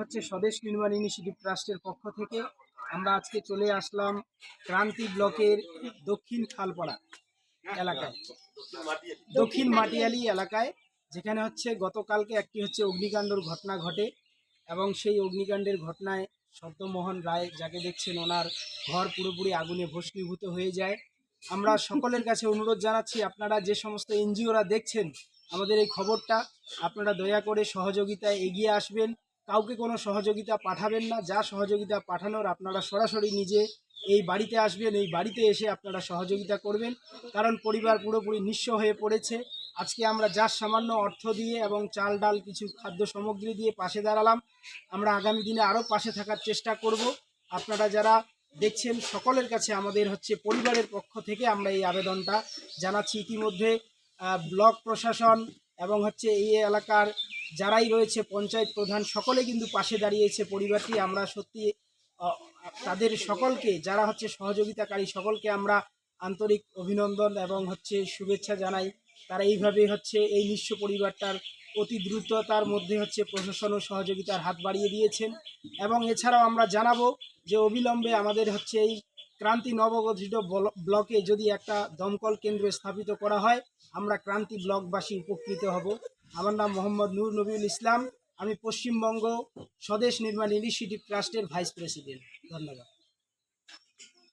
হচ্ছে স্বদেশ নির্মাণ ইনিশিয়েটিভ ট্রাস্টের পক্ষ থেকে আমরা আজকে চলে আসলাম ক্রান্তি ব্লকের দক্ষিণ খালপাড়া এলাকায়। দক্ষিণ মাটিয়ালি এলাকায়, যেখানে হচ্ছে গতকালকে একটি হচ্ছে অগ্নিকাণ্ডর ঘটনা ঘটে এবং সেই অগ্নিকাণ্ডের ঘটনায় সত্যমোহন রায় যাকে দেখছেন ওনার ঘর পুরোপুরি আগুনে ভস্মীভূত হয়ে যায়। আমরা সকলের কাছে অনুরোধ জানাচ্ছি, আপনারা যে সমস্ত এনজিওরা দেখছেন আমাদের এই খবরটা, আপনারা দয়া করে সহযোগিতায় এগিয়ে আসবেন। কাউকে কোনো সহযোগিতা পাঠাবেন না। যা সহযোগিতা পাঠানোর আপনারা সরাসরি নিজে এই বাড়িতে আসবেন, এই বাড়িতে এসে আপনারা সহযোগিতা করবেন। কারণ পরিবার পুরোপুরি নিঃস্ব হয়ে পড়েছে। আজকে আমরা যার সামান্য অর্থ দিয়ে এবং চাল, ডাল, কিছু খাদ্য সামগ্রী দিয়ে পাশে দাঁড়ালাম, আমরা আগামী দিনে আরও পাশে থাকার চেষ্টা করব। আপনারা যারা দেখছেন, সকলের কাছে আমাদের হচ্ছে পরিবারের পক্ষ থেকে আমরা এই আবেদনটা জানাচ্ছি। ইতিমধ্যে ব্লক প্রশাসন এবং হচ্ছে এই এলাকার যারাই রয়েছে পঞ্চায়েত প্রধান, সকলে কিন্তু পাশে দাঁড়িয়েছে পরিবারটি। আমরা সত্যি তাদের সকলকে, যারা হচ্ছে সহযোগিতাকারী, সকলকে আমরা আন্তরিক অভিনন্দন এবং হচ্ছে শুভেচ্ছা জানাই। তারা এইভাবে হচ্ছে এই নিঃস্ব পরিবারটার অতি দ্রুততার মধ্যে হচ্ছে প্রশাসন ও সহযোগিতার হাত বাড়িয়ে দিয়েছেন। এবং এছাড়াও আমরা জানাব যে অবিলম্বে আমাদের হচ্ছে এই ক্রান্তি নবগঠিত ব্লকে যদি একটা দমকল কেন্দ্র স্থাপিত করা হয়, আমরা ক্রান্তি ব্লকবাসী উপকৃত হব। আমার নাম মোহাম্মদ নূর নবীল ইসলাম। আমি পশ্চিমবঙ্গ স্বদেশ নির্মাণ ইনিশিয়েটিভ ট্রাস্টের ভাইস প্রেসিডেন্ট। ধন্যবাদ।